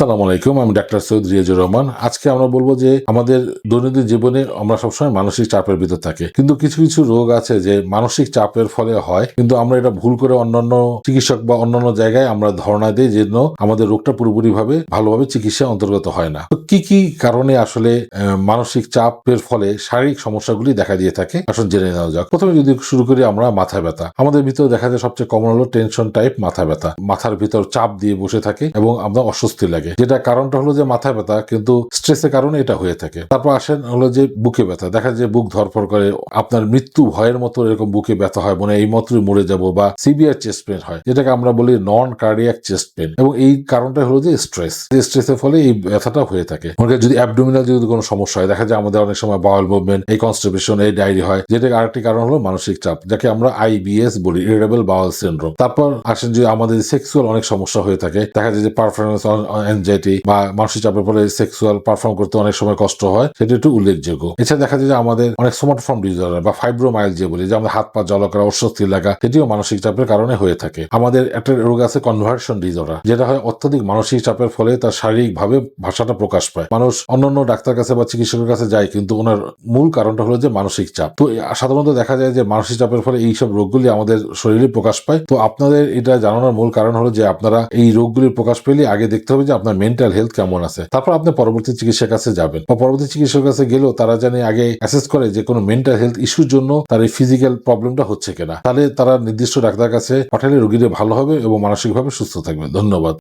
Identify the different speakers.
Speaker 1: আসসালামু আলাইকুম, আমি ডাক্তার সৈয়দ রিয়াজুর রহমান। আজকে আমরা বলব যে আমাদের দৈনন্দিন জীবনে আমরা সবসময় মানসিক চাপের ভিতর থাকি। কিন্তু কিছু কিছু রোগ আছে যে মানসিক চাপের ফলে হয়, কিন্তু আমরা এটা ভুল করে অন্যান্য চিকিৎসক বা অন্যান্য জায়গায় আমরা ধারণা দিই যে আমাদের রোগটা পুরোপুরি ভাবে ভালোভাবে চিকিৎসা অন্তর্গত হয় না। কি কি কারণে আসলে মানসিক চাপের ফলে শারীরিক সমস্যাগুলি দেখা দিয়ে থাকে? আসলে জেনে নেওয়া যাক। প্রথমে যদি শুরু করি আমরা মাথা ব্যথা। আমাদের ভিতরে দেখা যায় সবচেয়ে কমন হলো টেনশন টাইপ মাথা ব্যথা। মাথার ভিতর চাপ দিয়ে বসে থাকে এবং আমরা অস্বস্তি লাগে। যেটা কারণটা হলো যে মাথা ব্যথা, কিন্তু স্ট্রেসের কারণে এটা হয়ে থাকে। তারপর আসেন হলো যে বুকে ব্যথা। দেখা যায় বুক ধরফর করে, আপনার মৃত্যু ভয়ের মতো এরকম বুকে ব্যথা হয়, মনে এই মাত্রই মরে যাব বা সিভিয়ার চেস্ট পেন হয়, যেটাকে আমরা বলি নন কার্ডিয়াক চেস্ট পেন এবং এই কারণটা হলো যে স্ট্রেস স্ট্রেসের ফলে এই ব্যথাটা হয়ে থাকে। মনে যদি অ্যাবডোমিনাল যদি কোনো সমস্যা হয়, দেখা যায় আমাদের অনেক সময় বাউল মুভমেন্ট এই কনস্টিপেশন এই ডায়রি হয় যেটা আরেকটি কারণ হলো মানসিক চাপ, যাকে আমরা আইবিএস বলি ইরিটেবল বাউল সিন্ড্রোম তারপর আসেন যে আমাদের সেক্সুয়াল অনেক সমস্যা হয়ে থাকে। দেখা যায় যে পারফরমেন্স অ্যাংজাইটি বা মানসিক চাপের ফলে সেক্সুয়াল পারফর্ম করতে অনেক সময় কষ্ট হয়, সেটা একটু উল্লেখযোগ্য। এছাড়া দেখা যায় যে আমাদের অনেক সোমাটোফর্ম ডিসঅর্ডার বা ফাইব্রোমাইল যে বলি, যে আমাদের হাত পা জল করা, অস্বস্তি লাগা, সেটিও মানসিক চাপের কারণে হয়ে থাকে। আমাদের একটা রোগ আছে কনভার্সন ডিসঅর্ডার যেটা হয় অত্যধিক মানসিক চাপের ফলে তার শারীরিক ভাবে ভাষাটা প্রকাশ পায়। মানুষ অন্যান্য ডাক্তার কাছে বা চিকিৎসকের কাছে যায়, কিন্তু ওনার মূল কারণটা হলো যে মানসিক চাপ। তো সাধারণত দেখা যায় যে মানসিক চাপের ফলে এইসব রোগগুলি আমাদের শরীরে প্রকাশ পায়। তো আপনাদের এটা জানানোর মূল কারণ হলো যে আপনারা এই রোগগুলির প্রকাশ পেলে আগে দেখতে হবে যে আপনার মেন্টাল হেলথ কেমন আছে? তারপর আপনি পরবর্তী চিকিৎসার কাছে যাবেন। বা পরবর্তী চিকিৎসার কাছে গেলেও তারা জানে আগে অ্যাসেস করে যে কোনো মেন্টাল হেলথ ইস্যুর জন্য তার এই ফিজিক্যাল প্রবলেমটা হচ্ছে কিনা। তাহলে তারা নির্দিষ্ট ডাক্তার কাছে পাঠালে রোগীরা ভালো হবে এবং মানসিকভাবে সুস্থ থাকবে। ধন্যবাদ।